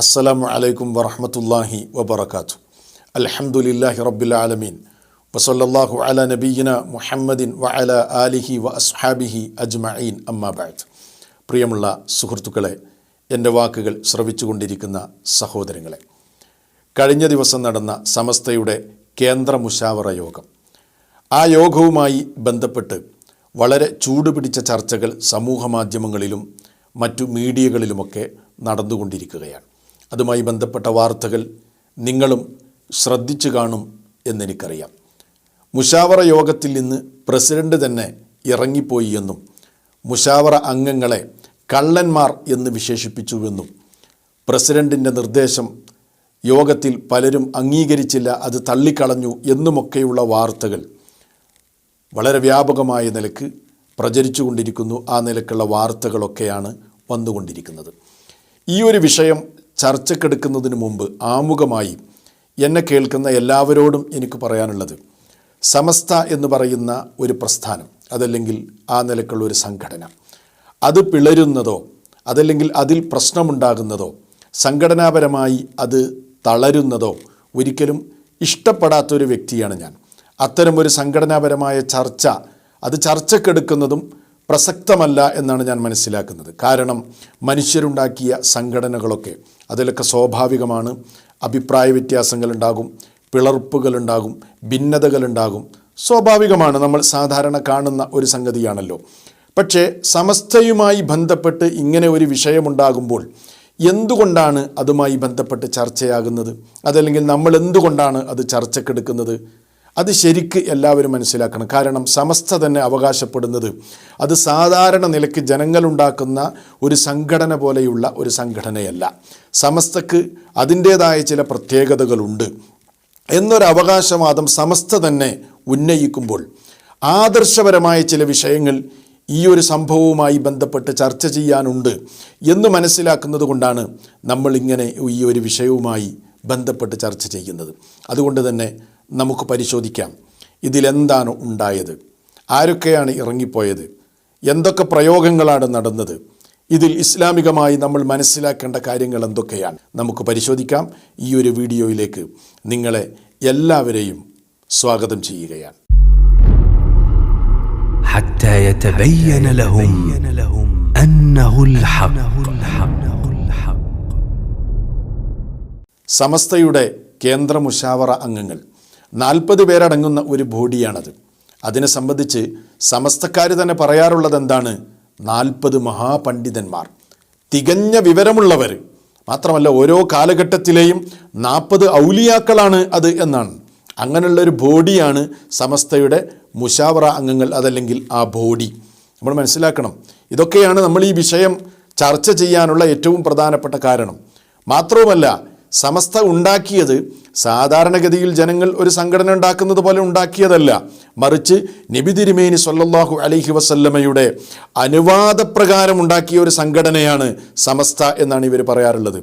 അസ്സലാമു അലൈക്കും വറഹമത്തല്ലാഹി വബർക്കാത്തു അൽഹംദുലില്ലാഹി റബ്ബിൽ ആലമീൻ. വസല്ലല്ലാഹു അല നബീന മുഹമ്മദിൻ വ അല ആലിഹി വ അസ്ഹാബിഹി അജ്മഈൻ. അമ്മാബാദ് പ്രിയമുള്ള സുഹൃത്തുക്കളെ എന്റെ വാക്കുകൾ ശ്രവിച്ചുകൊണ്ടിരിക്കുന്ന സഹോദരങ്ങളെ കഴിഞ്ഞ ദിവസം നടന്ന സമസ്തയുടെ കേന്ദ്ര മുഷാവറ യോഗം. ആ യോഗവുമായി ബന്ധപ്പെട്ട് വളരെ ചൂടുപിടിച്ച ചർച്ചകൾ സമൂഹ മാധ്യമങ്ങളിലും മറ്റു മീഡിയകളിലുമൊക്കെ നടന്നുകൊണ്ടിരിക്കുകയാണ്. അതുമായി ബന്ധപ്പെട്ട വാർത്തകൾ നിങ്ങളും ശ്രദ്ധിച്ചു കാണും എന്നെനിക്കറിയാം. മുഷാവറ യോഗത്തിൽ നിന്ന് പ്രസിഡന്റ് തന്നെ ഇറങ്ങിപ്പോയി എന്നും മുഷാവറ അംഗങ്ങളെ കള്ളന്മാർ എന്ന് വിശേഷിപ്പിച്ചുവെന്നും പ്രസിഡന്റിന്റെ നിർദ്ദേശം യോഗത്തിൽ പലരും അംഗീകരിച്ചില്ല അത് തള്ളിക്കളഞ്ഞു എന്നുമൊക്കെയുള്ള വാർത്തകൾ വളരെ വ്യാപകമായ നിലയ്ക്ക് പ്രചരിച്ചുകൊണ്ടിരിക്കുന്നു. ആ നിലക്കുള്ള വാർത്തകളൊക്കെയാണ് വന്നുകൊണ്ടിരിക്കുന്നത്. ഈ ഒരു വിഷയം ചർച്ചക്കെടുക്കുന്നതിന് മുമ്പ് ആമുഖമായി എന്നെ കേൾക്കുന്ന എല്ലാവരോടും എനിക്ക് പറയാനുള്ളത് സമസ്ത എന്ന് പറയുന്ന ഒരു പ്രസ്ഥാനം അതല്ലെങ്കിൽ ആ നിലക്കുള്ള ഒരു സംഘടന. അത് പിളരുന്നതോ അതല്ലെങ്കിൽ അതിൽ പ്രശ്നമുണ്ടാകുന്നതോ സംഘടനാപരമായി അത് തളരുന്നതോ ഒരിക്കലും ഇഷ്ടപ്പെടാത്തൊരു വ്യക്തിയാണ് ഞാൻ. അത്തരം ഒരു സംഘടനാപരമായ ചർച്ച അത് ചർച്ചക്കെടുക്കുന്നതും പ്രസക്തമല്ല എന്നാണ് ഞാൻ മനസ്സിലാക്കുന്നത്. കാരണം മനുഷ്യരുണ്ടാക്കിയ സംഘടനകളൊക്കെ അതിലൊക്കെ സ്വാഭാവികമാണ്. അഭിപ്രായ വ്യത്യാസങ്ങളുണ്ടാകും പിളർപ്പുകളുണ്ടാകും ഭിന്നതകളുണ്ടാകും. സ്വാഭാവികമാണ് നമ്മൾ സാധാരണ കാണുന്ന ഒരു സംഗതിയാണല്ലോ. പക്ഷേ സമസ്തയുമായി ബന്ധപ്പെട്ട് ഇങ്ങനെ ഒരു വിഷയമുണ്ടാകുമ്പോൾ എന്തുകൊണ്ടാണ് അതുമായി ബന്ധപ്പെട്ട് ചർച്ചയാകുന്നത്? അതല്ലെങ്കിൽ നമ്മൾ എന്തുകൊണ്ടാണ് അത് ചർച്ചക്കെടുക്കുന്നത്? അത് ശരിക്ക് എല്ലാവരും മനസ്സിലാക്കണം. കാരണം സമസ്ത തന്നെ അവകാശപ്പെടുന്നത് അത് സാധാരണ നിലയ്ക്ക് ജനങ്ങളുണ്ടാക്കുന്ന ഒരു സംഘടന പോലെയുള്ള ഒരു സംഘടനയല്ല. സമസ്തക്ക് അതിന്റേതായ ചില പ്രത്യേകതകളുണ്ട്. എന്നൊരു അവകാശവാദം സമസ്ത തന്നെ ഉന്നയിക്കുമ്പോൾ ആദർശപരമായ ചില വിഷയങ്ങൾ ഈ ഒരു സംഭവവുമായി ബന്ധപ്പെട്ട് ചർച്ച ചെയ്യാനുണ്ട് എന്ന് മനസ്സിലാക്കുന്നത് കൊണ്ടാണ് നമ്മളിങ്ങനെ ഈ ഒരു വിഷയവുമായി ബന്ധപ്പെട്ട് ചർച്ച ചെയ്യുന്നത്. അതുകൊണ്ട് തന്നെ നമുക്ക് പരിശോധിക്കാം. ഇതിലെന്താണ് ഉണ്ടായത്? ആരൊക്കെയാണ് ഇറങ്ങിപ്പോയത്? എന്തൊക്കെ പ്രയോഗങ്ങളാണ് നടന്നത്? ഇതിൽ ഇസ്ലാമികമായി നമ്മൾ മനസ്സിലാക്കേണ്ട കാര്യങ്ങൾ എന്തൊക്കെയാണ്? നമുക്ക് പരിശോധിക്കാം. ഈ ഒരു വീഡിയോയിലേക്ക് നിങ്ങളെ എല്ലാവരെയും സ്വാഗതം ചെയ്യുകയാണ്. സമസ്തയുടെ കേന്ദ്ര മുഷാവറ അംഗങ്ങൾ നാൽപ്പത് പേരടങ്ങുന്ന ഒരു ബോഡിയാണത്. അതിനെ സംബന്ധിച്ച് സമസ്തക്കാർ തന്നെ പറയാറുള്ളത് എന്താണ് നാൽപ്പത് മഹാപണ്ഡിതന്മാർ. തികഞ്ഞ വിവരമുള്ളവർ മാത്രമല്ല ഓരോ കാലഘട്ടത്തിലെയും നാൽപ്പത് ഔലിയാക്കളാണ് അത് എന്നാണ്. അങ്ങനെയുള്ള ഒരു ബോഡിയാണ് സമസ്തയുടെ മുഷാവറ അംഗങ്ങൾ അതല്ലെങ്കിൽ ആ ബോഡി. നമ്മൾ മനസ്സിലാക്കണം. ഇതൊക്കെയാണ് നമ്മൾ ഈ വിഷയം ചർച്ച ചെയ്യാനുള്ള ഏറ്റവും പ്രധാനപ്പെട്ട കാരണം. മാത്രവുമല്ല സമസ്ത ഉണ്ടാക്കിയത് സാധാരണഗതിയിൽ ജനങ്ങൾ ഒരു സംഘടന ഉണ്ടാക്കുന്നത് പോലെ ഉണ്ടാക്കിയതല്ല. മറിച്ച് നബി തിരുമേനി അലഹി അലൈഹി വസല്ലമയുടെ അനുവാദപ്രകാരം ഉണ്ടാക്കിയ ഒരു സംഘടനയാണ് സമസ്ത എന്നാണ് ഇവർ പറയാറുള്ളത്.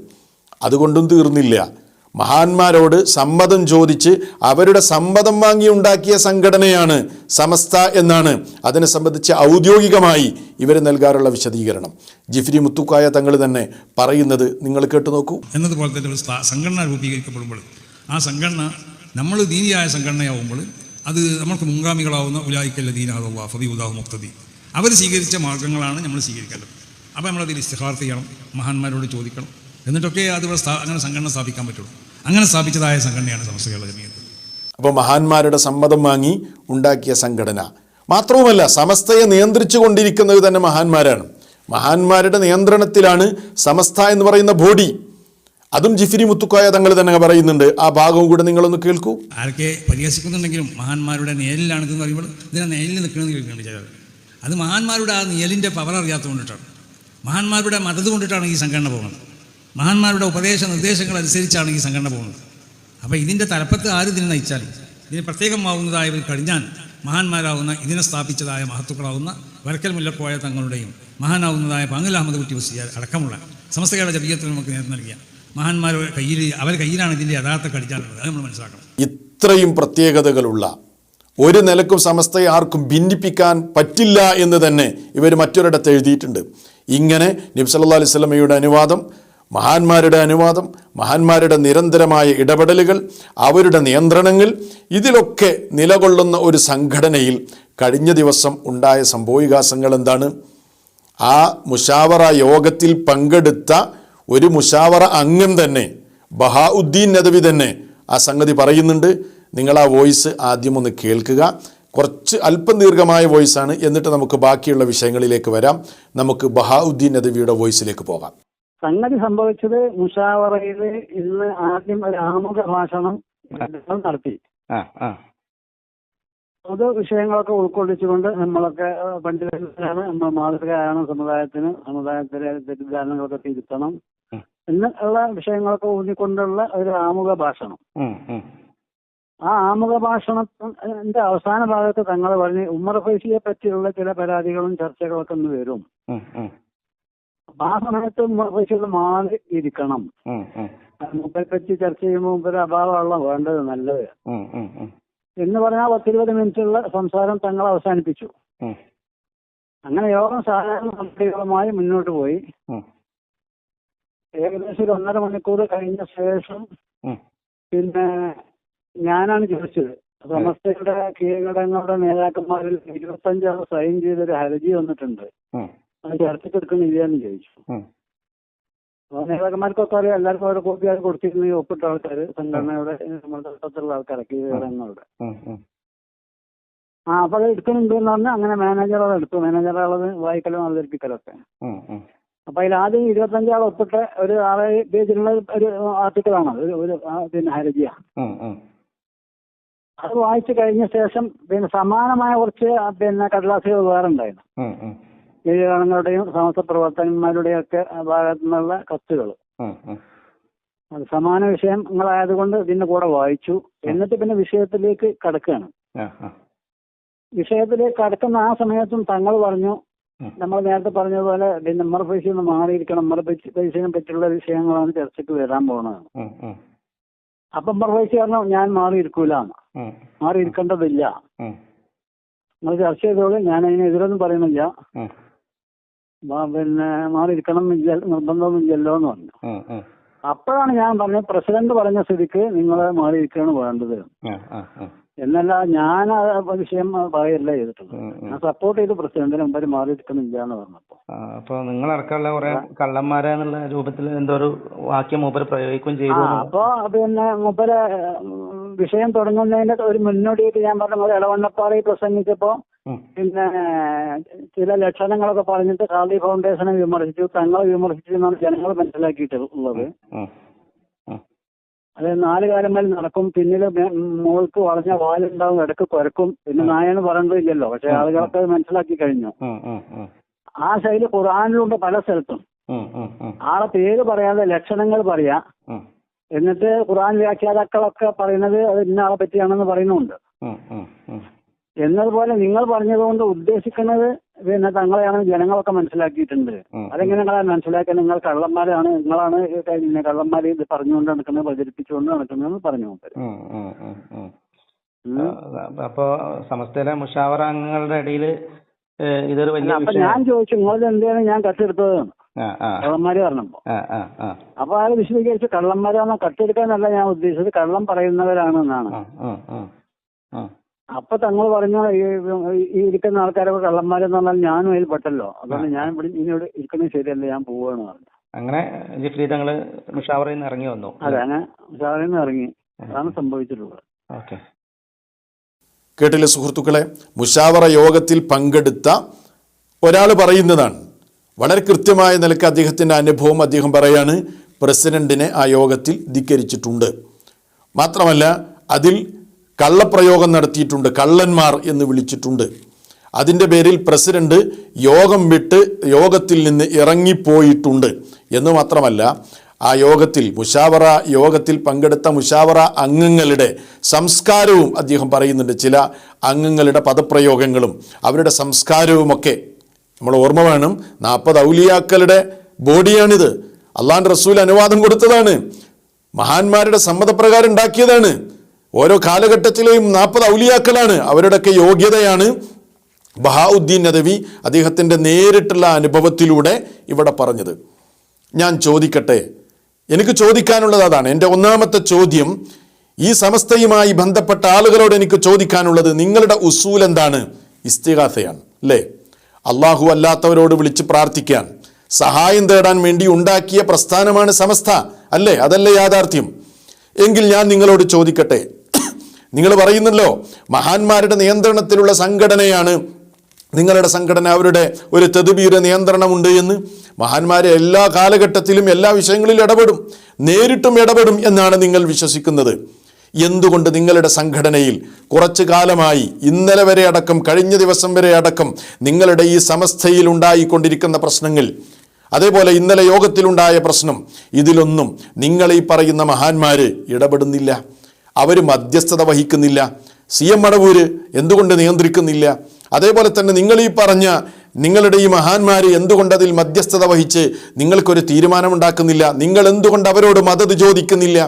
അതുകൊണ്ടും തീർന്നില്ല. മഹാന്മാരോട് സമ്മതം ചോദിച്ച് അവരുടെ സമ്മതം വാങ്ങി ഉണ്ടാക്കിയ സംഘടനയാണ് സമസ്ത എന്നാണ്. അതിനെ സംബന്ധിച്ച് ഔദ്യോഗികമായി ഇവർ നൽകാറുള്ള വിശദീകരണം. ജിഫ്രി മുത്തുക്കായ തങ്ങൾ തന്നെ പറയുന്നത് നിങ്ങൾ കേട്ടു നോക്കൂ. എന്നതുപോലെ തന്നെ ഒരു സംഘടന രൂപീകരിക്കപ്പെടുമ്പോൾ ആ സംഘടന നമ്മൾ ദീനിയായ സംഘടനയാവുമ്പോൾ അത് നമ്മൾക്ക് മുൻഗാമികളാവുന്ന ഉലായിക്കല്ല ദീനാദുള്ള ഫതി ഉദാഹു മുക്തദി. അവർ സ്വീകരിച്ച മാർഗങ്ങളാണ് നമ്മൾ സ്വീകരിക്കേണ്ടത്. അപ്പോൾ നമ്മളതിൽ ഇസ്തിഹാർത്ത് ചെയ്യണം മഹാന്മാരോട് ചോദിക്കണം. എന്നിട്ടൊക്കെ അത് ഇവിടെ അങ്ങനെ സംഘടന സ്ഥാപിക്കാൻ പറ്റുള്ളൂ. അങ്ങനെ സ്ഥാപിച്ചതായ സംഘടനയാണ് സമസ്ത കേരള ജമീയത്ത് അപ്പോൾ മഹാന്മാരുടെ സമ്മതം വാങ്ങി ഉണ്ടാക്കിയ സംഘടന. മാത്രവുമല്ല സമസ്തയെ നിയന്ത്രിച്ചു കൊണ്ടിരിക്കുന്നത് തന്നെ മഹാന്മാരാണ്. മഹാന്മാരുടെ നിയന്ത്രണത്തിലാണ് സമസ്ത എന്ന് പറയുന്ന ബോഡി. അതും ജിഫിരി മുത്തുക്കോയ തങ്ങൾ തന്നെ പറയുന്നുണ്ട്. ആ ഭാഗവും കൂടെ നിങ്ങളൊന്ന് കേൾക്കൂ. ആരൊക്കെ പരിഹസിക്കുന്നുണ്ടെങ്കിലും മഹാന്മാരുടെ നേലിലാണ് ഇതെന്ന് പറയുമ്പോൾ ഇതിനെ നേലിൽ നിൽക്കണമെന്ന് കേൾക്കുകയാണ് ചിലർ അത് മഹാന്മാരുടെ ആ നേലിന്റെ പവർ അറിയാത്തത് കൊണ്ടിട്ടാണ്. മഹാന്മാരുടെ മതത് കൊണ്ടിട്ടാണ് ഈ സംഘടന പോകുന്നത്. മഹാന്മാരുടെ ഉപദേശ നിർദ്ദേശങ്ങൾ അനുസരിച്ചാണ് ഈ സംഘടന പോകുന്നത്. അപ്പോൾ ഇതിന്റെ തലപ്പത്ത് ആര് ഇതിനെ നയിച്ചാൽ? ഇതിന് പ്രത്യേകമാവുന്നതായവർ കഴിഞ്ഞാൽ മഹാന്മാരാവുന്ന ഇതിനെ സ്ഥാപിച്ചതായ മഹത്തുക്കളാവുന്ന വരക്കൽ മുല്ലക്കോയ തങ്ങളുടെയും മഹാനാവുന്നതായ പാങ്ങൽ അഹമ്മദ് കുട്ടി വസിയാർ അടക്കമുള്ള സമസ്ത കേരള ജബീയത്തിന് നമുക്ക് നേരം നൽകിയ മഹാന്മാരുടെ കയ്യിൽ അവർ കയ്യിലാണ് ഇതിന്റെ യഥാർത്ഥ കടിഞ്ഞാണുള്ളത് അത് നമ്മൾ മനസ്സിലാക്കണം. ഇത്രയും പ്രത്യേകതകളുള്ള ഒരു നിലക്കും സമസ്തയെ ആർക്കും ഭിന്നിപ്പിക്കാൻ പറ്റില്ല എന്ന് തന്നെ ഇവർ മറ്റൊരിടത്ത് എഴുതിയിട്ടുണ്ട്. ഇങ്ങനെ നബി സല്ലല്ലാഹു അലൈഹി വസല്ലമയുടെ അനുവാദം മഹാന്മാരുടെ അനുവാദം മഹാന്മാരുടെ നിരന്തരമായ ഇടപെടലുകൾ അവരുടെ നിയന്ത്രണങ്ങൾ ഇതിലൊക്കെ നിലകൊള്ളുന്ന ഒരു സംഘടനയിൽ കഴിഞ്ഞ ദിവസം ഉണ്ടായ സംഭവവികാസങ്ങൾ എന്താണ്? ആ മുഷാവറ യോഗത്തിൽ പങ്കെടുത്ത ഒരു മുഷാവറ അംഗം തന്നെ ബഹാഉദ്ദീൻ നദവി തന്നെ ആ സംഗതി പറയുന്നുണ്ട്. നിങ്ങൾ ആ വോയിസ് ആദ്യം ഒന്ന് കേൾക്കുക. കുറച്ച് അല്പം ദീർഘമായ വോയിസാണ്. എന്നിട്ട് നമുക്ക് ബാക്കിയുള്ള വിഷയങ്ങളിലേക്ക് വരാം. നമുക്ക് ബഹാഉദ്ദീൻ നദവിയുടെ വോയിസിലേക്ക് പോകാം. സംഗതി സംഭവിച്ചത് മുഷാവറയിൽ ഇന്ന് ആദ്യം ഒരു ആമുഖ ഭാഷണം നടത്തി. പൊതു വിഷയങ്ങളൊക്കെ ഉൾക്കൊള്ളിച്ചുകൊണ്ട് നമ്മളൊക്കെ പണ്ഡിതരാണ് നമ്മൾ മാതൃകയാണ് സമുദായത്തിന് സമുദായത്തിലെ തെറ്റിദ്ധാരണകളൊക്കെ തിരുത്തണം എന്ന് എന്നുള്ള വിഷയങ്ങളൊക്കെ ഊന്നിക്കൊണ്ടുള്ള ഒരു ആമുഖ ഭാഷണം. ആ ആമുഖ ഭാഷണത്തിന്റെ അവസാന ഭാഗത്ത് തങ്ങൾ പറഞ്ഞ് ഉമ്മർ ഫൈസിയെ പറ്റിയുള്ള ചില പരാതികളും ചർച്ചകളൊക്കെ ഒന്ന് വരും. ആ സമയത്ത് ഫൈസികൾ മാറി ഇരിക്കണം. മൂപ്പരെ പറ്റി ചർച്ച ചെയ്യുമ്പോൾ മൂപ്പര് അഭാവമുള്ള വേണ്ടത് നല്ലത്. എന്ന് പറഞ്ഞാൽ പത്തിരുപത് മിനിറ്റുള്ള സംസാരം തങ്ങൾ അവസാനിപ്പിച്ചു. അങ്ങനെ യോഗം സാധാരണ നടപടികളുമായി മുന്നോട്ട് പോയി. ഏകദേശം ഒരു ഒന്നര മണിക്കൂർ കഴിഞ്ഞ ശേഷം പിന്നെ ഞാനാണ് ചോദിച്ചത്. സമസ്തയുടെ കീഴടങ്ങളുടെ നേതാക്കന്മാരിൽ ഇരുപത്തഞ്ചാൾ സൈൻ ചെയ്തൊരു ഹർജി വന്നിട്ടുണ്ട്. അത് ഇടത്തേക്ക് എടുക്കണില്ല എന്ന് ചോദിച്ചു. അപ്പൊ നേതാക്കന്മാർക്കൊക്കെ അറിയാം. എല്ലാവർക്കും അവരുടെ കോപ്പി ആയി കൊടുത്തിരുന്ന ഒപ്പിട്ട ആൾക്കാർ സംഘടനയുടെ നമ്മുടെ ഘട്ടത്തിലുള്ള ആൾക്കാരൊക്കെ ഉം. ആ. അപ്പൊ അത് എടുക്കുന്നുണ്ട് എന്ന് പറഞ്ഞാൽ അങ്ങനെ മാനേജർ അത് എടുത്തു. മാനേജർ അത് വായിക്കലും അവതരിപ്പിക്കലൊക്കെ. അപ്പൊ അതിൽ ആദ്യം ഇരുപത്തഞ്ചാൾ ഒപ്പിട്ട ഒരു ആളെ പേജിലുള്ള ഒരു ആർട്ടിക്കിളാണ് ഒരു ഒരു പിന്നെ ഉം. അത് വായിച്ചു കഴിഞ്ഞ ശേഷം പിന്നെ സമാനമായ കുറച്ച് പിന്നെ കടലാസുകൾ വേറെ ഉണ്ടായിരുന്നു. ഉം. സമസ്ത പ്രവർത്തകന്മാരുടെയും ഒക്കെ ഭാഗത്തു നിന്നുള്ള കത്തുകൾ സമാന വിഷയങ്ങളായതുകൊണ്ട് ഇതിന്റെ കൂടെ വായിച്ചു. എന്നിട്ട് പിന്നെ വിഷയത്തിലേക്ക് കടക്കുകയാണ്. വിഷയത്തിലേക്ക് കടക്കുന്ന ആ സമയത്തും തങ്ങൾ പറഞ്ഞു നമ്മൾ നേരത്തെ പറഞ്ഞതുപോലെ പിന്നെ ഉമ്മർ ഫൈസിൽ നിന്ന് മാറിയിരിക്കണം. ഉമ്മർ പൈസയെ ഫൈസിനെ പറ്റിയുള്ള വിഷയങ്ങളാണ് ചർച്ചയ്ക്ക് വരാൻ പോകുന്നത്. അപ്പൊ ഫൈസി പറഞ്ഞു ഞാൻ മാറിയിരിക്കൂല മാറിയിരിക്കേണ്ടതില്ല. നിങ്ങൾ ചർച്ച ചെയ്തോളൂ ഞാൻ അതിനെതിരൊന്നും പറയുന്നില്ല പിന്നെ മാറിയിരിക്കണം എന്നില്ല നിർബന്ധമൊന്നുമില്ലല്ലോ എന്ന് പറഞ്ഞു. അപ്പോഴാണ് ഞാൻ പറഞ്ഞത് പ്രസിഡന്റ് പറഞ്ഞ സ്ഥിതിക്ക് നിങ്ങൾ മാറിയിരിക്കുകയാണ് വേണ്ടത്. എന്നല്ല ഞാൻ ആ വിഷയം പറയല്ല ചെയ്തിട്ടുള്ളത്. ഞാൻ സപ്പോർട്ട് ചെയ്ത് പ്രസിഡന്റിന് മുമ്പ് മാറിയിരിക്കുന്നില്ല എന്ന് പറഞ്ഞപ്പോ അപ്പൊ നിങ്ങൾ അടക്കമുള്ള കുറെ കള്ളന്മാരെ എന്നുള്ള രൂപത്തിൽ എന്തോ ഒരു വാക്യം മൂപ്പര് പ്രയോഗിക്കുകയും ചെയ്തു അപ്പൊ പിന്നെ മൂപ്പര് വിഷയം തുടങ്ങുന്നതിന്റെ ഒരു മുന്നോടിയായിട്ട് ഞാൻ പറഞ്ഞ ഇളവണ്ണപ്പാറയിൽ പ്രസംഗിച്ചപ്പോ. പിന്നെ ചില ലക്ഷണങ്ങളൊക്കെ പറഞ്ഞിട്ട് ഖാദി ഫൗണ്ടേഷനെ വിമർശിച്ചു. തങ്ങളെ വിമർശിച്ചു എന്നാണ് ജനങ്ങൾ മനസ്സിലാക്കിയിട്ടുള്ളത്. ഉള്ളത് അതെ നാല് കാലം മേൽ നടക്കും. പിന്നിൽ മോൾക്ക് വളഞ്ഞ വാലുണ്ടാവും ഇടയ്ക്ക് കുരക്കും പിന്നെ നായണ് പറയേണ്ടതില്ലല്ലോ പക്ഷെ ആളുകളൊക്കെ മനസ്സിലാക്കി കഴിഞ്ഞു. ആ ശൈലി ഖുറാനിലുണ്ട് പല സ്ഥലത്തും. ആളെ പേര് പറയാതെ ലക്ഷണങ്ങൾ പറയാ. എന്നിട്ട് ഖുറാൻ വ്യാഖ്യാതാക്കളൊക്കെ പറയുന്നത് അത് ഇന്ന ആളെ പറ്റിയാണെന്ന് പറയുന്നുണ്ട്. എന്നതുപോലെ നിങ്ങൾ പറഞ്ഞതുകൊണ്ട് ഉദ്ദേശിക്കുന്നത് പിന്നെ തങ്ങളെയാണ് ജനങ്ങളൊക്കെ മനസ്സിലാക്കിയിട്ടുണ്ട്. അതെങ്ങനെ നിങ്ങളെ നിങ്ങൾ കള്ളന്മാരാണ് നിങ്ങളാണ് പിന്നെ കള്ളന്മാര് ഇത് പറഞ്ഞുകൊണ്ട് നടക്കുന്നത് പ്രചരിപ്പിച്ചുകൊണ്ട് നടക്കുന്നതെന്ന് പറഞ്ഞു അപ്പോ സമസ്തയിലെ മുഷാവറ അംഗങ്ങളുടെ ഇടയിൽ ഇതൊരു വലിയ അപ്പൊ ഞാൻ ചോദിച്ചു നിങ്ങളത് എന്താണ് ഞാൻ കട്ടെടുത്തത്? ആ കള്ളന്മാര് പറഞ്ഞപ്പോ. അപ്പൊ അയാൾ വിശദീകരിച്ചു കള്ളന്മാരാണോ കട്ടെടുക്കാനല്ല ഞാൻ ഉദ്ദേശിച്ചത് കള്ളം പറയുന്നവരാണ് എന്നാണ് ആ, ആ, ആ, ആ. അപ്പൊ തങ്ങൾ പറഞ്ഞു ഈ ഇരിക്കുന്ന ആൾക്കാരൊക്കെ കള്ളന്മാരെന്ന് പറഞ്ഞാൽ ഞാനും അതിൽ പെട്ടല്ലോ. അതുകൊണ്ട് ഞാൻ ഇവിടെ ഇനിയോട് ഇരിക്കുന്നത് ശരിയല്ല ഞാൻ പോവാണ് പറഞ്ഞു. അങ്ങനെ ജിഫ്രി തങ്ങൾ മുഷാവറയിൽ നിന്ന് ഇറങ്ങി വന്നു. അതെ അങ്ങനെ ഉഷാറിൽ നിന്ന് ഇറങ്ങി അതാണ് സംഭവിച്ചിട്ടുള്ളത്. ഓക്കെ. കേട്ടില്ല സുഹൃത്തുക്കളെ? മുഷാവറ യോഗത്തിൽ പങ്കെടുത്ത ഒരാൾ പറയുന്നതാണ്. വളരെ കൃത്യമായ നിലയ്ക്ക് അദ്ദേഹത്തിന്റെ അനുഭവം അദ്ദേഹം പറയാണ്. പ്രസിഡന്റിനെ ആ യോഗത്തിൽ ധിക്കരിച്ചിട്ടുണ്ട്. മാത്രമല്ല അതിൽ കള്ളപ്രയോഗം നടത്തിയിട്ടുണ്ട് കള്ളന്മാർ എന്ന് വിളിച്ചിട്ടുണ്ട്. അതിന്റെ പേരിൽ പ്രസിഡന്റ് യോഗം വിട്ട് യോഗത്തിൽ നിന്ന് ഇറങ്ങിപ്പോയിട്ടുണ്ട്. എന്ന് മാത്രമല്ല ആ യോഗത്തിൽ മുഷാവറ യോഗത്തിൽ പങ്കെടുത്ത മുഷാവറ അംഗങ്ങളുടെ സംസ്കാരവും അദ്ദേഹം പറയുന്നുണ്ട്. ചില അംഗങ്ങളുടെ പദപ്രയോഗങ്ങളും അവരുടെ സംസ്കാരവുമൊക്കെ നമ്മൾ ഓർമ്മ വേണം. നാൽപ്പത് ഔലിയാക്കളുടെ ബോഡിയാണിത്. അള്ളാൻ റസൂൽ അനുവാദം കൊടുത്തതാണ്. മഹാന്മാരുടെ സമ്മതപ്രകാരം ഉണ്ടാക്കിയതാണ്. ഓരോ കാലഘട്ടത്തിലെയും നാൽപ്പത് ഔലിയാക്കളാണ്. അവരുടെയൊക്കെ യോഗ്യതയാണ് ബഹാഉദ്ദീൻ നദവി അദ്ദേഹത്തിന്റെ നേരിട്ടുള്ള അനുഭവത്തിലൂടെ ഇവിടെ പറഞ്ഞത്. ഞാൻ ചോദിക്കട്ടെ? എനിക്ക് ചോദിക്കാനുള്ളത് അതാണ്. എന്റെ ഒന്നാമത്തെ ചോദ്യം ഈ സമസ്തയുമായി ബന്ധപ്പെട്ട ആളുകളോട് എനിക്ക് ചോദിക്കാനുള്ളത് നിങ്ങളുടെ ഉസൂൽ എന്താണ്? ഇസ്തിഹാസയാണ് അല്ലേ? അള്ളാഹു അല്ലാത്തവരോട് വിളിച്ച് പ്രാർത്ഥിക്കാൻ സഹായം തേടാൻ വേണ്ടി ഉണ്ടാക്കിയ പ്രസ്ഥാനമാണ് സമസ്ത അല്ലേ? അതല്ലേ യാഥാർത്ഥ്യം. എങ്കിൽ ഞാൻ നിങ്ങളോട് ചോദിക്കട്ടെ നിങ്ങൾ പറയുന്നല്ലോ മഹാന്മാരുടെ നിയന്ത്രണത്തിലുള്ള സംഘടനയാണ്. നിങ്ങളുടെ സംഘടന അവരുടെ ഒരു തെതുബീര നിയന്ത്രണമുണ്ട് എന്ന്. മഹാന്മാരെ എല്ലാ കാലഘട്ടത്തിലും എല്ലാ വിഷയങ്ങളിലും ഇടപെടും നേരിട്ടും ഇടപെടും എന്നാണ് നിങ്ങൾ വിശ്വസിക്കുന്നത്. എന്തുകൊണ്ട് നിങ്ങളുടെ സംഘടനയിൽ കുറച്ചു കാലമായി ഇന്നലെ വരെ അടക്കം കഴിഞ്ഞ ദിവസം വരെ അടക്കം നിങ്ങളുടെ ഈ സമസ്തയിൽ ഉണ്ടായിക്കൊണ്ടിരിക്കുന്ന പ്രശ്നങ്ങൾ അതേപോലെ ഇന്നലെ യോഗത്തിലുണ്ടായ പ്രശ്നം ഇതിലൊന്നും നിങ്ങൾ ഈ പറയുന്ന മഹാന്മാര് ഇടപെടുന്നില്ല. അവർ മധ്യസ്ഥത വഹിക്കുന്നില്ല. സി എം മടവൂര് എന്തുകൊണ്ട് നിയന്ത്രിക്കുന്നില്ല? അതേപോലെ തന്നെ നിങ്ങൾ ഈ പറഞ്ഞ നിങ്ങളുടെ ഈ മഹാന്മാർ എന്തുകൊണ്ട് അതിൽ മധ്യസ്ഥത വഹിച്ച് നിങ്ങൾക്കൊരു തീരുമാനമുണ്ടാക്കുന്നില്ല? നിങ്ങൾ എന്തുകൊണ്ട് അവരോട് മദത് ചോദിക്കുന്നില്ല?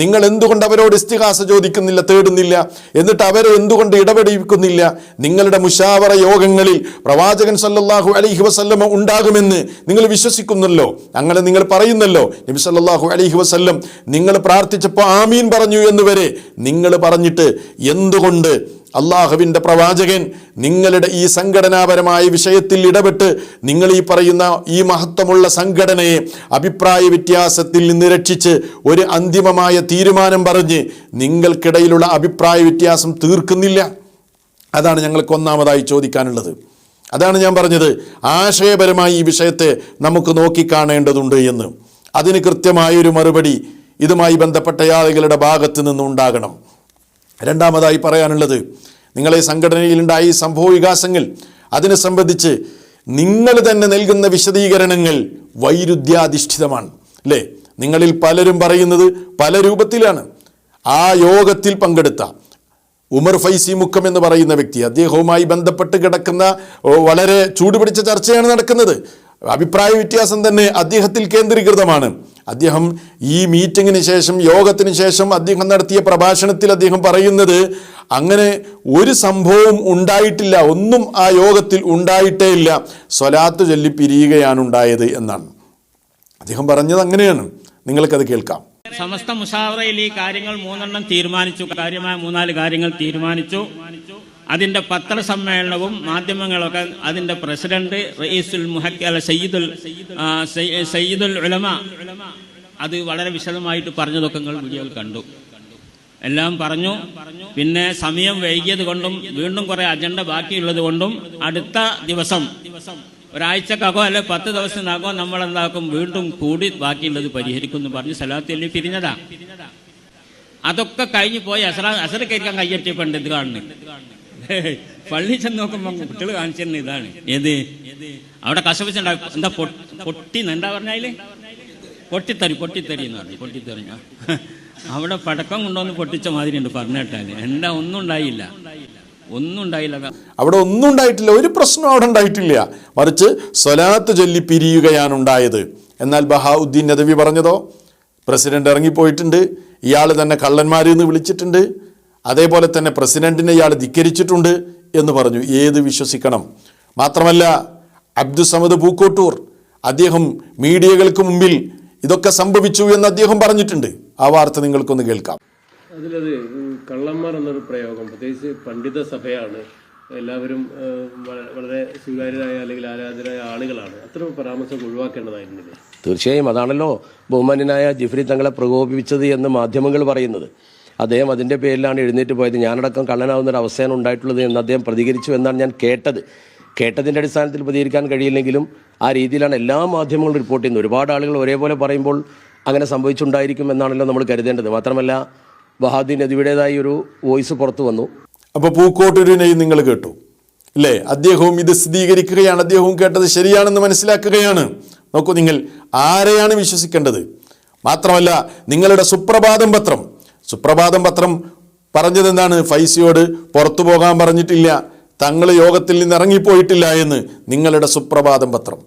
നിങ്ങൾ എന്തുകൊണ്ട് അവരോട് ഇസ്തിഹാസ ചോദിക്കുന്നില്ല തേടുന്നില്ല? എന്നിട്ട് അവരെ എന്തുകൊണ്ട് ഇടപെടിക്കുന്നില്ല? നിങ്ങളുടെ മുഷാവറ യോഗങ്ങളിൽ പ്രവാചകൻ സല്ലാഹു അലൈഹി വസല്ലമ ഉണ്ടാകുമെന്ന് നിങ്ങൾ വിശ്വസിക്കുന്നല്ലോ? അങ്ങനെ നിങ്ങൾ പറയുന്നല്ലോ നബി സല്ലാഹു അലൈഹി വസല്ലം നിങ്ങൾ പ്രാർത്ഥിച്ചപ്പോൾ ആമീൻ പറഞ്ഞു എന്ന് വരെ നിങ്ങൾ പറഞ്ഞിട്ട് എന്തുകൊണ്ട്? അള്ളാഹുവിന്റെ പ്രവാചകൻ നിങ്ങളുടെ ഈ സംഘടനാപരമായ വിഷയത്തിൽ ഇടപെട്ട് നിങ്ങൾ ഈ പറയുന്ന ഈ മഹത്വമുള്ള സംഘടനയെ അഭിപ്രായ വ്യത്യാസത്തിൽ നിന്ന് രക്ഷിച്ച് ഒരു അന്തിമമായ തീരുമാനം പറഞ്ഞ് നിങ്ങൾക്കിടയിലുള്ള അഭിപ്രായ വ്യത്യാസം തീർക്കുന്നില്ല. അതാണ് ഞങ്ങൾക്ക് ഒന്നാമതായി ചോദിക്കാനുള്ളത്. അതാണ് ഞാൻ പറഞ്ഞത്. ആശയപരമായി ഈ വിഷയത്തെ നമുക്ക് നോക്കിക്കാണേണ്ടതുണ്ട് എന്ന്. അതിന് കൃത്യമായൊരു മറുപടി ഇതുമായി ബന്ധപ്പെട്ട ആളുകളുടെ ഭാഗത്ത് നിന്നുണ്ടാകണം രണ്ടാമതായി പറയാനുള്ളത് നിങ്ങളെ സംഘടനയിലുണ്ടായ ഈ സംഭവ വികാസങ്ങൾ അതിനെ സംബന്ധിച്ച് നിങ്ങൾ തന്നെ നൽകുന്ന വിശദീകരണങ്ങൾ വൈരുദ്ധ്യാധിഷ്ഠിതമാണ് അല്ലേ? നിങ്ങളിൽ പലരും പറയുന്നത് പല രൂപത്തിലാണ്. ആ യോഗത്തിൽ പങ്കെടുത്ത ഉമർ ഫൈസി മുഖം എന്ന് പറയുന്ന വ്യക്തി അദ്ദേഹവുമായി ബന്ധപ്പെട്ട് കിടക്കുന്ന വളരെ ചൂടുപിടിച്ച ചർച്ചയാണ് നടക്കുന്നത്. അഭിപ്രായ വ്യത്യാസം തന്നെ അദ്ദേഹത്തിൽ കേന്ദ്രീകൃതമാണ്. അദ്ദേഹം ഈ മീറ്റിങ്ങിന് ശേഷം യോഗത്തിന് ശേഷം അദ്ദേഹം നടത്തിയ പ്രഭാഷണത്തിൽ അദ്ദേഹം പറയുന്നത് അങ്ങനെ ഒരു സംഭവം ഉണ്ടായിട്ടില്ല ഒന്നും ആ യോഗത്തിൽ ഉണ്ടായിട്ടേ ഇല്ല. സ്വലാത്ത് ചൊല്ലി പിരിയുകയാണ് ഉണ്ടായത് എന്നാണ്. അദ്ദേഹം പറഞ്ഞത് അങ്ങനെയാണ്. നിങ്ങൾക്കത് കേൾക്കാം. സമസ്ത മുഷാവറയിൽ ഈ കാര്യങ്ങൾ മൂന്നെണ്ണം തീരുമാനിച്ചു. കാര്യമായ മൂന്നാൽ കാര്യങ്ങൾ തീരുമാനിച്ചു. അതിന്റെ പത്രസമ്മേളനവും മാധ്യമങ്ങളൊക്കെ അതിന്റെ പ്രസിഡന്റ് റയീസുൽ മുഹക്ക അല്ല സയ്യിദുൽ സയ്യിദുൽ ഉലമ. അത് വളരെ വിശദമായിട്ട് പറഞ്ഞതൊക്കെ നിങ്ങൾ വീഡിയോയിൽ കണ്ടു. എല്ലാം പറഞ്ഞു. പിന്നെ സമയം വൈകിയത് കൊണ്ടും വീണ്ടും കുറെ അജണ്ട ബാക്കിയുള്ളത് കൊണ്ടും അടുത്ത ദിവസം ഒരാഴ്ചക്കകോ അല്ലെ പത്ത് ദിവസത്തിനകോ നമ്മൾ എന്താക്കും വീണ്ടും കൂടി ബാക്കിയുള്ളത് പരിഹരിക്കും എന്ന് പറഞ്ഞ് സലാത്തിൽ പിരിഞ്ഞതാ. അതൊക്കെ കഴിഞ്ഞു പോയി അസറ അസറ കയറ്റാൻ കയ്യറ്റിയപ്പോൾ ഉണ്ട് ഇത് കാണുന്നത്. പള്ളി ചെന്ന് നോക്കുമ്പോൾ കുട്ടികൾ കാണിച്ചിരുന്ന ഇതാണ്. ഏത്? അവിടെ കശപിച്ചുണ്ടാവും എന്താ പൊട്ടി എന്താ പറഞ്ഞാൽ പൊട്ടിത്തറി പൊട്ടിത്തറി എന്ന് പറഞ്ഞു പൊട്ടിത്തെറി. അവിടെ പടക്കം കൊണ്ടുവന്ന് പൊട്ടിച്ച മാതിരി ഉണ്ട് പറഞ്ഞിട്ടാൽ. എന്താ ഒന്നും ഉണ്ടായില്ല. ഒന്നും ഉണ്ടായില്ല. അവിടെ ഒന്നും ഉണ്ടായിട്ടില്ല ഒരു പ്രശ്നം അവിടെ ഉണ്ടായിട്ടില്ല. മറിച്ച് സ്വലാത്ത് ചൊല്ലി പിരിയുകയാണ് ഉണ്ടായത്. എന്നാൽ ബഹാഉദ്ദീൻ നദവി പറഞ്ഞതോ? പ്രസിഡന്റ് ഇറങ്ങിപ്പോയിട്ടുണ്ട്. ഇയാൾ തന്നെ കള്ളന്മാരെന്ന് വിളിച്ചിട്ടുണ്ട്. അതേപോലെ തന്നെ പ്രസിഡന്റിനെ ഇയാൾ ധിക്കരിച്ചിട്ടുണ്ട് എന്ന് പറഞ്ഞു. ഏത് വിശ്വസിക്കണം? മാത്രമല്ല അബ്ദുസമദ് പൂക്കോട്ടൂർ അദ്ദേഹം മീഡിയകൾക്ക് മുമ്പിൽ ഇതൊക്കെ സംഭവിച്ചു എന്ന് അദ്ദേഹം പറഞ്ഞിട്ടുണ്ട്. ആ വാർത്ത നിങ്ങൾക്കൊന്ന് കേൾക്കാം. അതിലത് കള്ളന്മാർ എന്നൊരു പ്രയോഗം പ്രത്യേകിച്ച് പണ്ഡിത സഭയാണ്. എല്ലാവരും വളരെ സ്വീകാര്യരായ അല്ലെങ്കിൽ ആരാധരായ ആളുകളാണ്. അത്ര പരാമർശം ഒഴിവാക്കേണ്ടതായിരുന്നില്ലേ? തീർച്ചയായും അതാണല്ലോ ബഹുമാനായ ജിഫ്രി തങ്ങളെ പ്രകോപിപ്പിച്ചത് എന്ന് മാധ്യമങ്ങൾ പറയുന്നത്. അദ്ദേഹം അതിന്റെ പേരിലാണ് എഴുന്നേറ്റ് പോയത്. ഞാനടക്കം കള്ളനാവുന്ന ഒരു അവസ്ഥയാണ് ഉണ്ടായിട്ടുള്ളത് എന്ന് അദ്ദേഹം പ്രതികരിച്ചു എന്നാണ് ഞാൻ കേട്ടത്. കേട്ടതിന്റെ അടിസ്ഥാനത്തിൽ പ്രതികരിക്കാൻ കഴിയില്ലെങ്കിലും ആ രീതിയിലാണ് എല്ലാ മാധ്യമങ്ങളും റിപ്പോർട്ട് ചെയ്യുന്നത്. ഒരുപാട് ആളുകൾ ഒരേപോലെ പറയുമ്പോൾ അങ്ങനെ സംഭവിച്ചുണ്ടായിരിക്കും എന്നാണല്ലോ നമ്മൾ കരുതേണ്ടത്. മാത്രമല്ല ബഹാദീൻ നദിയുടേതായി ഒരു വോയിസ് പുറത്തു വന്നു. അപ്പോൾ പൂക്കോട്ടൂരിനെയും നിങ്ങൾ കേട്ടു അല്ലേ? അദ്ദേഹവും ഇത് സ്ഥിരീകരിക്കുകയാണ്. അദ്ദേഹവും കേട്ടത് ശരിയാണെന്ന് മനസ്സിലാക്കുകയാണ്. നോക്കൂ നിങ്ങൾ ആരെയാണ് വിശ്വസിക്കേണ്ടത്? മാത്രമല്ല നിങ്ങളുടെ സുപ്രഭാതം പത്രം സുപ്രഭാതം പത്രം പറഞ്ഞത് എന്താണ് ഫൈസിയോട് പുറത്തു പോകാൻ പറഞ്ഞിട്ടില്ല. തങ്ങൾ യോഗത്തിൽ നിന്ന് ഇറങ്ങിപ്പോയിട്ടില്ല എന്ന് നിങ്ങളുടെ സുപ്രഭാതം പത്രം.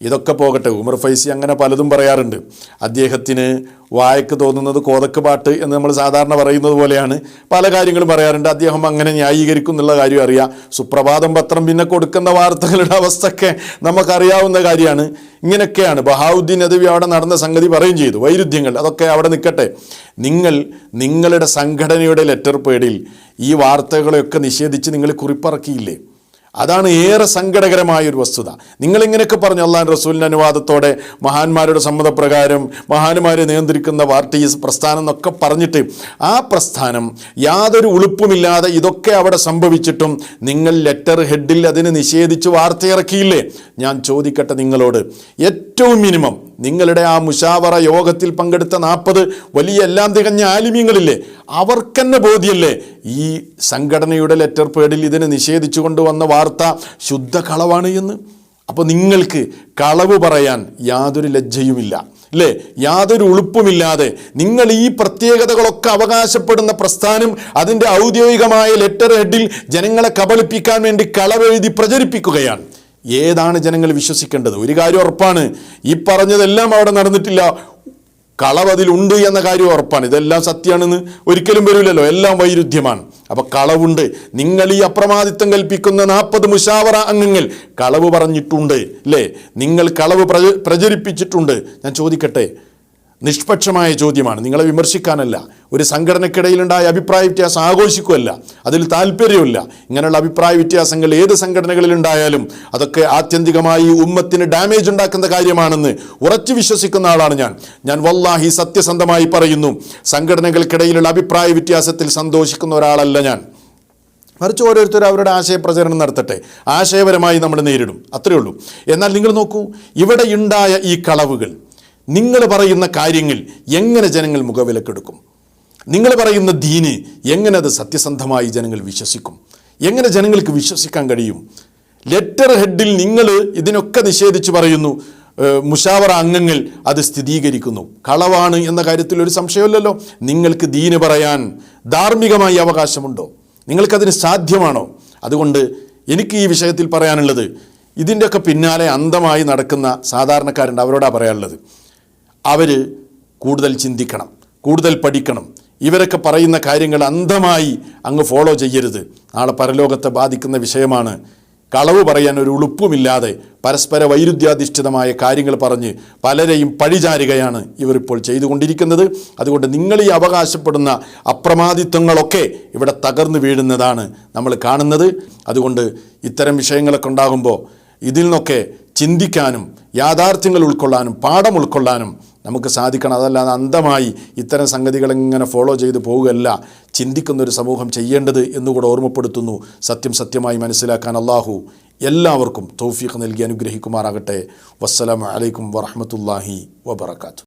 ഇതൊക്കെ പോകട്ടെ. ഉമർ ഫൈസി അങ്ങനെ പലതും പറയാറുണ്ട്. അദ്ദേഹത്തിന് വായക്ക് തോന്നുന്നത് കോതക്ക് പാട്ട് എന്ന് നമ്മൾ സാധാരണ പറയുന്നത് പോലെയാണ് പല കാര്യങ്ങളും പറയാറുണ്ട്. അദ്ദേഹം അങ്ങനെ ന്യായീകരിക്കും എന്നുള്ള കാര്യം അറിയാം. സുപ്രഭാതം പത്രം പിന്നെ കൊടുക്കുന്ന വാർത്തകളുടെ അവസ്ഥയൊക്കെ നമുക്കറിയാവുന്ന കാര്യമാണ്. ഇങ്ങനെയൊക്കെയാണ് ബഹാവുദ്ദീൻ അദവി അവിടെ നടന്ന സംഗതി പറയുകയും ചെയ്തു. വൈരുദ്ധ്യങ്ങൾ അതൊക്കെ അവിടെ നിൽക്കട്ടെ. നിങ്ങൾ നിങ്ങളുടെ സംഘടനയുടെ ലെറ്റർ പേഡിൽ ഈ വാർത്തകളെയൊക്കെ നിഷേധിച്ച് നിങ്ങൾ കുറിപ്പിറക്കിയില്ലേ? അതാണ് ഏറെ സങ്കടകരമായ ഒരു വസ്തുത. നിങ്ങളിങ്ങനെയൊക്കെ പറഞ്ഞു അള്ളാൻ റസൂലിന്റെ അനുവാദത്തോടെ മഹാന്മാരുടെ സമ്മതപ്രകാരം മഹാന്മാരെ നിയന്ത്രിക്കുന്ന പാർട്ടി പ്രസ്ഥാനം എന്നൊക്കെ പറഞ്ഞിട്ട് ആ പ്രസ്ഥാനം യാതൊരു ഉളുപ്പുമില്ലാതെ ഇതൊക്കെ അവിടെ സംഭവിച്ചിട്ടും നിങ്ങൾ ലെറ്റർ ഹെഡിൽ അതിനെ നിഷേധിച്ച് വാർത്തയിറക്കിയില്ലേ? ഞാൻ ചോദിക്കട്ടെ നിങ്ങളോട്. ഏറ്റവും മിനിമം. നിങ്ങളുടെ ആ മുഷാവറ യോഗത്തിൽ പങ്കെടുത്ത നാൽപ്പത് വലിയ എല്ലാം തികഞ്ഞ ആലിമ്യങ്ങളില്ലേ അവർക്കെന്നെ ബോധ്യല്ലേ? ഈ സംഘടനയുടെ ലെറ്റർ പേഡിൽ ഇതിനെ നിഷേധിച്ചു കൊണ്ടുവന്ന വാർത്ത ശുദ്ധ കളവാണ് എന്ന്. അപ്പോൾ നിങ്ങൾക്ക് കളവ് പറയാൻ യാതൊരു ലജ്ജയുമില്ല അല്ലേ? യാതൊരു ഉളുപ്പുമില്ലാതെ നിങ്ങൾ ഈ പ്രത്യേകതകളൊക്കെ അവകാശപ്പെടുന്ന പ്രസ്ഥാനം അതിന്റെ ഔദ്യോഗികമായ ലെറ്റർ ഹെഡിൽ ജനങ്ങളെ കബളിപ്പിക്കാൻ വേണ്ടി കളവെഴുതി പ്രചരിപ്പിക്കുകയാണ്. ഏതാണ് ജനങ്ങൾ വിശ്വസിക്കേണ്ടത്? ഒരു കാര്യം ഉറപ്പാണ് ഈ പറഞ്ഞതെല്ലാം അവിടെ നടന്നിട്ടില്ല. കളവ് അതിലുണ്ട് എന്ന കാര്യം ഉറപ്പാണ്. ഇതെല്ലാം സത്യമാണെന്ന് ഒരിക്കലും വരില്ലല്ലോ. എല്ലാം വൈരുദ്ധ്യമാണ്. അപ്പോൾ കളവുണ്ട്. നിങ്ങൾ ഈ അപ്രമാദിത്വം കൽപ്പിക്കുന്ന നാൽപ്പത് മുഷാവറ അംഗങ്ങൾ കളവ് പറഞ്ഞിട്ടുണ്ട് അല്ലേ? നിങ്ങൾ കളവ് പ്രചരിപ്പിച്ചിട്ടുണ്ട്. ഞാൻ ചോദിക്കട്ടെ നിഷ്പക്ഷമായ ചോദ്യമാണ്. നിങ്ങളെ വിമർശിക്കാനല്ല. ഒരു സംഘടനയ്ക്കിടയിലുണ്ടായ അഭിപ്രായ വ്യത്യാസം ആഘോഷിക്കുമല്ല അതിൽ താല്പര്യമില്ല ഇങ്ങനെയുള്ള അഭിപ്രായ വ്യത്യാസങ്ങൾ ഏത് സംഘടനകളിലുണ്ടായാലും അതൊക്കെ ആത്യന്തികമായി ഉമ്മത്തിന് ഡാമേജ് ഉണ്ടാക്കുന്ന കാര്യമാണെന്ന് ഉറച്ചു വിശ്വസിക്കുന്ന ആളാണ് ഞാൻ. ഞാൻ വല്ലാഹി സത്യസന്ധമായി പറയുന്നു. സംഘടനകൾക്കിടയിലുള്ള അഭിപ്രായ വ്യത്യാസത്തിൽ സന്തോഷിക്കുന്ന ഒരാളല്ല ഞാൻ. മറിച്ച് ഓരോരുത്തരും അവരുടെ ആശയപ്രചരണം നടത്തട്ടെ. ആശയപരമായി നമ്മൾ നേരിടും. അത്രയേ ഉള്ളൂ. എന്നാൽ നിങ്ങൾ നോക്കൂ ഇവിടെ ഉണ്ടായ ഈ കളവുകൾ നിങ്ങൾ പറയുന്ന കാര്യങ്ങൾ എങ്ങനെ ജനങ്ങൾ മുഖവിലക്കെടുക്കും? നിങ്ങൾ പറയുന്ന ദീന് എങ്ങനെ അത് സത്യസന്ധമായി ജനങ്ങൾ വിശ്വസിക്കും? എങ്ങനെ ജനങ്ങൾക്ക് വിശ്വസിക്കാൻ കഴിയും? ലെറ്റർ ഹെഡിൽ നിങ്ങൾ ഇതിനൊക്കെ നിഷേധിച്ച് പറയുന്നു മുഷാവറ അംഗങ്ങൾ അത് സ്ഥിരീകരിക്കുന്നു. കളവാണ് എന്ന കാര്യത്തിൽ ഒരു സംശയമില്ലല്ലോ. നിങ്ങൾക്ക് ദീന് പറയാൻ ധാർമ്മികമായി അവകാശമുണ്ടോ? നിങ്ങൾക്കതിന് സാധ്യമാണോ? അതുകൊണ്ട് എനിക്ക് ഈ വിഷയത്തിൽ പറയാനുള്ളത് ഇതിന്റെയൊക്കെ പിന്നാലെ അന്ധമായി നടക്കുന്ന സാധാരണക്കാരുണ്ട് അവരോടാണ് പറയാനുള്ളത്. അവർ കൂടുതൽ ചിന്തിക്കണം കൂടുതൽ പഠിക്കണം. ഇവരൊക്കെ പറയുന്ന കാര്യങ്ങൾ അന്ധമായി അങ്ങ് ഫോളോ ചെയ്യരുത്. നാളെ പരലോകത്തെ ബാധിക്കുന്ന വിഷയമാണ് കളവ് പറയാൻ ഒരു ഉളുപ്പുമില്ലാതെ പരസ്പര വൈരുദ്ധ്യാധിഷ്ഠിതമായ കാര്യങ്ങൾ പറഞ്ഞ് പലരെയും പഴിചാരുകയാണ് ഇവരിപ്പോൾ ചെയ്തുകൊണ്ടിരിക്കുന്നത്. അതുകൊണ്ട് നിങ്ങൾ ഈ അവകാശപ്പെടുന്ന അപ്രമാദിത്വങ്ങളൊക്കെ ഇവിടെ തകർന്നു വീഴുന്നതാണ് നമ്മൾ കാണുന്നത്. അതുകൊണ്ട് ഇത്തരം വിഷയങ്ങളൊക്കെ ഉണ്ടാകുമ്പോൾ ഇതിൽ നിന്നൊക്കെ ചിന്തിക്കാനും യാഥാർത്ഥ്യങ്ങൾ ഉൾക്കൊള്ളാനും പാഠം ഉൾക്കൊള്ളാനും നമുക്ക് സാധിക്കണം. അതല്ലാതെ അന്ധമായി ഇത്തരം സംഗതികൾ ഇങ്ങനെ ഫോളോ ചെയ്ത് പോവുകയല്ല. ചിന്തിക്കുന്ന ഒരു സമൂഹം ചെയ്യേണ്ടത് എന്നുകൂടെ ഓർമ്മപ്പെടുത്തുന്നു. സത്യം സത്യമായി മനസ്സിലാക്കാൻ അള്ളാഹു എല്ലാവർക്കും തൗഫീഖ് നൽകി അനുഗ്രഹിക്കുമാറാകട്ടെ. വസ്സലാം അലൈക്കും വറഹമത്തല്ലാഹി വബർക്കാത്തു